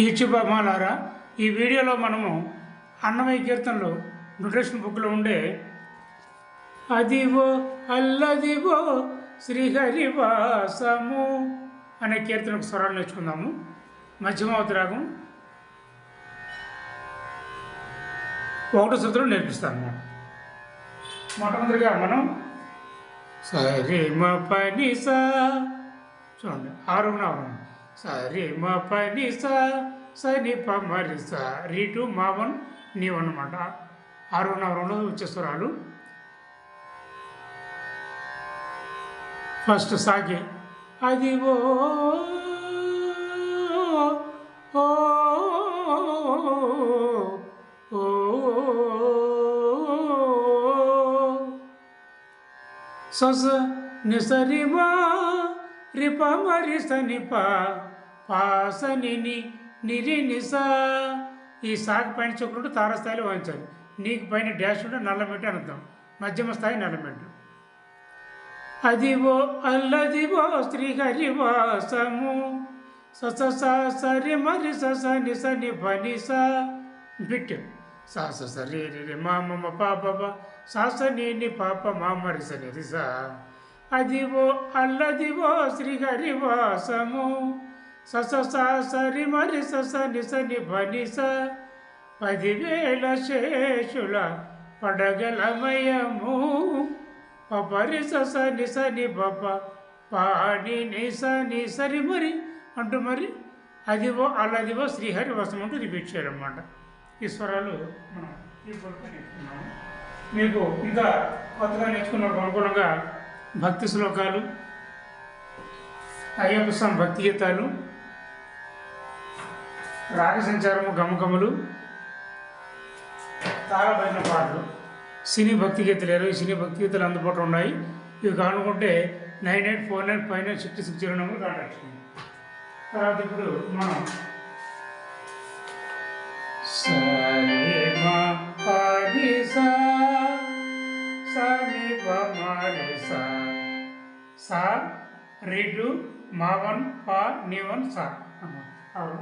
ఈక్షుభమాలారా ఈ వీడియోలో మనము అన్నమయ్య కీర్తనలు న్యూట్రిషన్ బుక్లో ఉండే అదివో అల్లదివో శ్రీహరివాసము అనే కీర్తనకు స్వరాలు నేర్చుకుందాము. మధ్యమావతరాగం ఒకటో సూత్రం నేర్పిస్తాను. అన్నమాట మొట్టమొదటిగా మనం సరిమ పని సా చూడండి ఆరు ఆరు సరి మ పని సా సని ప మరి సా రీటు మావన్ నీవు అనమాట ఆరు నవరంలో వచ్చే స్వరాలు ఫస్ట్ సాగి. అది ఓ ఓ ఓ మా రిప మరి సనిప పాసని నిరి నిసా ఈ సాగు పైన చుక్కుంటూ తారస్థాయిలో వాయించాలి. నీకు పైన డాష్ ఉంటే నల్లమెట్టు అనర్థం మధ్యమ స్థాయి నల్లమెట్టు అదివో అల్లదివో శ్రీహరివాసము సస సరి మరి సస నిస ని భని బిట్ సాస సరి రి మా మమ పాప సాస నీ పాప మా మరి స ని అదివో అల్లదివో శ్రీహరివాసము. సస స సరి మరి సస నిస ని స పదివేల శేషుల పడగలమయము. పపరి సస నిస ని బప నిస ని సరి మరి అంటూ మరి అదివో అల్లదివో శ్రీహరి వసం అంటూ రిపీట్ చేయాలన్నమాట. ఈ స్వరాలు మనం ఈ నేర్చుకున్నాము. మీకు ఇంకా కొత్తగా నేర్చుకున్నప్పుడు అనుగుణంగా భక్తి శ్లోకాలు అయ్యప్ప స్వామి భక్తి గీతాలు రాగసంచారము గమకములు తాళబడిన పాటలు. సినీ భక్తి గీతలు ఇరవై సినీ భక్తి గీతలు అందుబాటులో ఉన్నాయి. ఇవి కానుకుంటే nine eight four nine five nine six six zero number contact చేయండి. తర్వాత ఇప్పుడు మనం సా రిటు మావన్ పా నివన్ సా అవును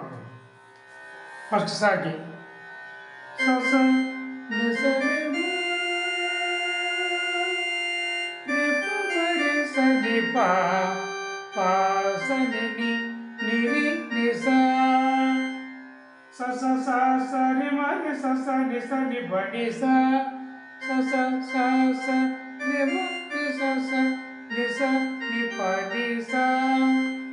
అవును ఫస్ట్ సాకి సస నిసరి రిపమరి సని పా పా సని ని నిరి నిసా స స స సరి మరి స స ని స ని బని స స స స స రి మ రి స స ని స ని ప ని స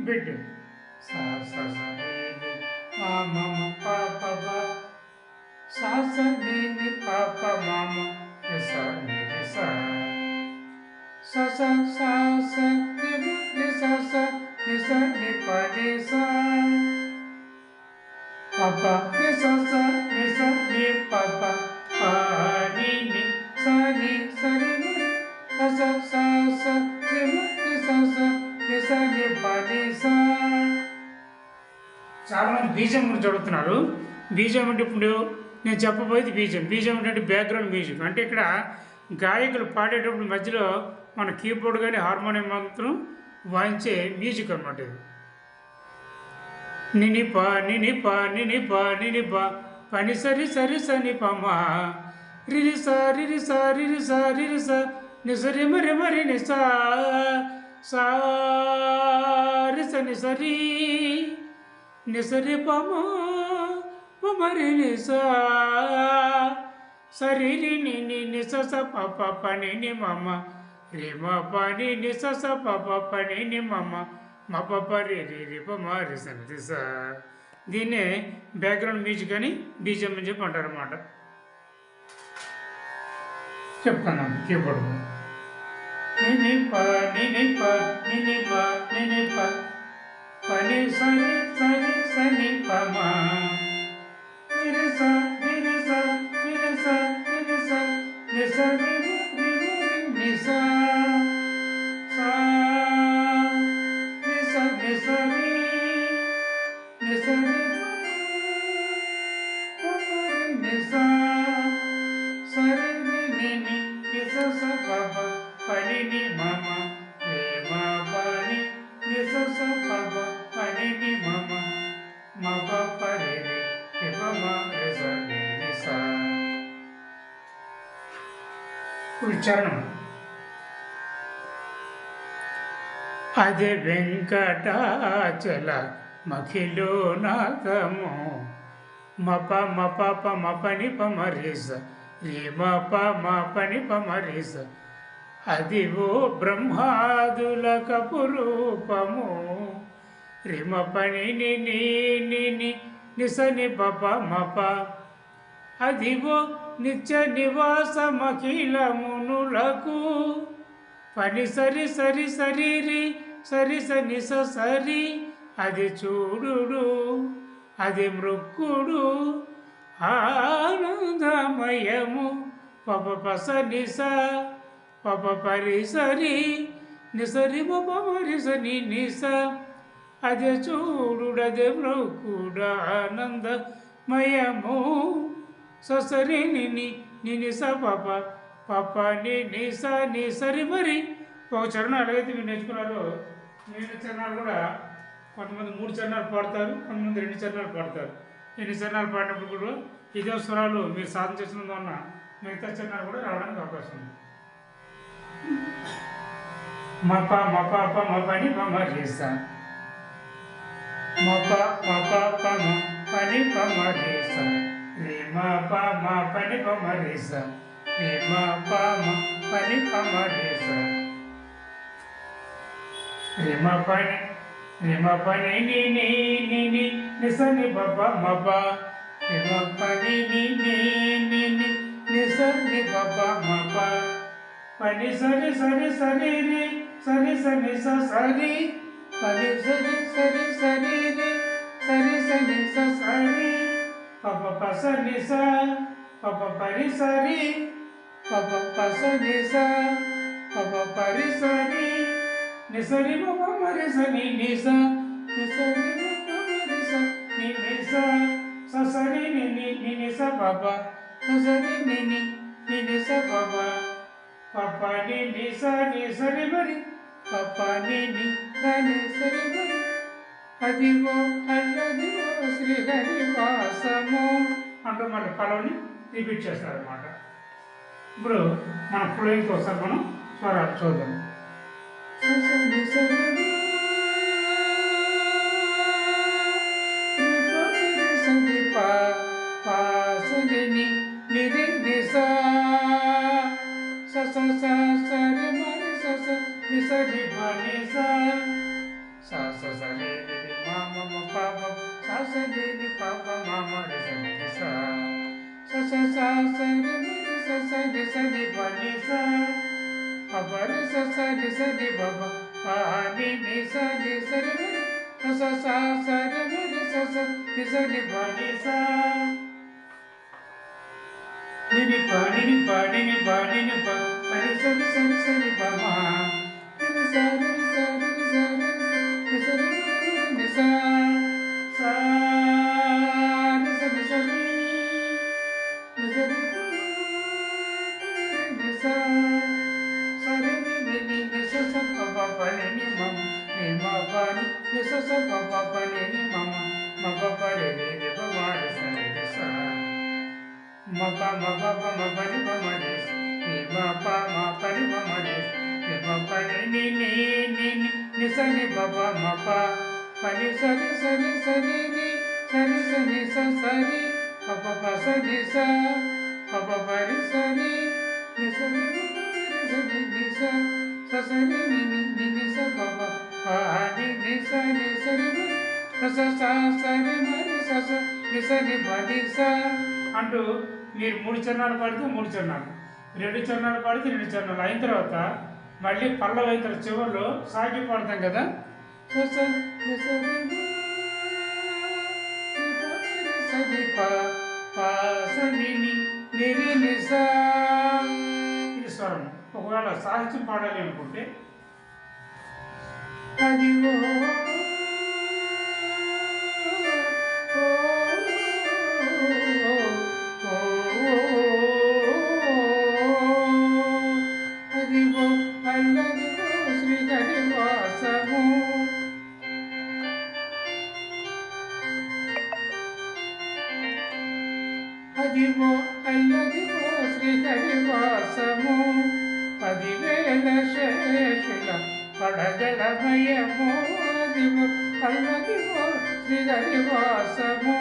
బిడ్ స స స రి రి మా మ మ ప ప బ స స ని ని ప ప మ మ రి స ని రి స స స స స రి మ రి స బీజం గురించి అడుగుతున్నారు. బీజం అంటే ఇప్పుడు నేను చెప్పబోయేది బీజం. బీజం అంటే బ్యాక్గ్రౌండ్ మ్యూజిక్ అంటే ఇక్కడ గాయకులు పాడేటప్పుడు మధ్యలో మన కీబోర్డ్ కానీ హార్మోనియం మాత్రం వాయించే మ్యూజిక్ అనమాట ఇది. నిని ప నిని ప నిని ప నిని ప. పని సరి సరి సని పమ రిరి స రిరి స రిరి స రిరి స. నిసరి మరి మరి నిసా సారి సని సరి నిసరి నిసరి పమ మరి నిస సరి రి ని ని నిస ని మమ రిమ పని ప పప పని ని మమ మప పరి రిప రే రే స దీన్నే బ్యాక్గ్రౌండ్ మ్యూజిక్ అని బీజం అని చెప్పి అంటారు అన్నమాట చెప్తున్నాను కీబోర్డ్ నిని ప నిని ప నిని ప నిని ప. పని సరి సరి సని ప మా నిరి స నిరి స నిరి స నిరి స ని స రి మ రి మ రి ని స సా ని స ని స రి ని స రి ప మ రి ని స స రి రి ని ని ని స స ప ప ప ని ని మ ఉచ్చారణం అది వెంకటాచల మఖిలో నాథము మప మప ప మపని పమరిస రే మప మపని పమరిస అది ఓ బ్రహ్మాదుల కపురూపము రిమ పని ని ని నిసని పప మప. అదిగో నిత్య నివాసమఖిలమునులకు పని సరి సరి సరిరి సరి సని సరి. అది చూడుడు అది మృక్కుడు. ఆనందమయము పప పస నిస పప పరిసరి నిసరి పప పరిసని నిస అదే చూడుడు అదే మృక్కుడు ఆనందమయము. ససరి నిని నిని స పాప పాప ని ని స ని సరి మరి. ఒక చరణం ఎలాగైతే మీరు నేర్చుకున్నారో. నేను చరణాలు కూడా కొంతమంది మూడు చరణాలు పాడతారు కొంతమంది రెండు చరణాలు పాడతారు. ఎన్ని చరణాలు పాడినప్పుడు కూడా ఇదే స్వరాలు మీరు సాధన చేసినందు వలన మిగతా చరణాలు కూడా రావడానికి అవకాశం ఉంది. మప మప ప మపని పమ చేస్తా మప మప పమ పని పమ చేస్తా రే మ ప మ పని పమ రేసా రే మ ప మ పని పమ రేసా రే మ పని రే మ పని ని ని ని ని ని స ని ప ప మ ప రే మ పని ని ని ని ని ని స ని ప ప మ ప పని సరి సరి సరి రి సరి సరి స సరి పని సరి సరి సరి రి సరి సరి స సరి పప పస నిస పప పరిసరి పప పస నిస పప పరిసరి నిసరి పప మరిసని నిస నిసరి పప మరిస ని నిస ససరి ని ని ని నిస పప ససరి ని ని ని నిస పప పప ని నిస నిసరి మరి పప ని ని ని సరి మరి అదిగో అల్లదిగో శ్రీహరి వాసము అంటూ మళ్ళీ కలవని రిపీట్ చేస్తారనమాట ఇప్పుడు మన ఫ్లోయింగ్ ఒకసారి మనం స్వరాలు చూద్దాం ససని సరి సని పా పా సని అదిగో అల్లదిగో శ్రీహరి వాసము అంటూ మళ్ళీ సరి రిపీట్ చేస్తారనమాట ఇప్పుడు మన ఫ్లోయింగ్ కోసం మనం స్వరాలు చూద్దాం. సరి మరి సరి రి రి సరి మ మ ప మ స స రి రి ప ప మ మ రి స ని రి స స స స స రి రి స స రి స రి ప ని స ప ప రి స స రి స రి ప ప ప ని ని స ని స స సరి సరి సరి ని సరి స ప ప ప ని ని స ని స రి రి స స స స రి మ రి స ని స అంటూ మీరు మూడు చరణాలు పాడితే మూడు చరణాలు. రెండు చరణాలు పాడితే రెండు చరణాలు. అయిన తర్వాత మళ్ళీ పల్లవ అయిన తర్వాత చివరిలో సాగి పాడతాం కదా? ఇది స్వరం ఒకవేళ సాహిత్యం పాడాలి అనుకుంటే అదిగో అల్లదిగో శ్రీహరివాసము పదివేల శేషుల పడగడమయము అదిగో అల్లదిగో శ్రీహరివాసము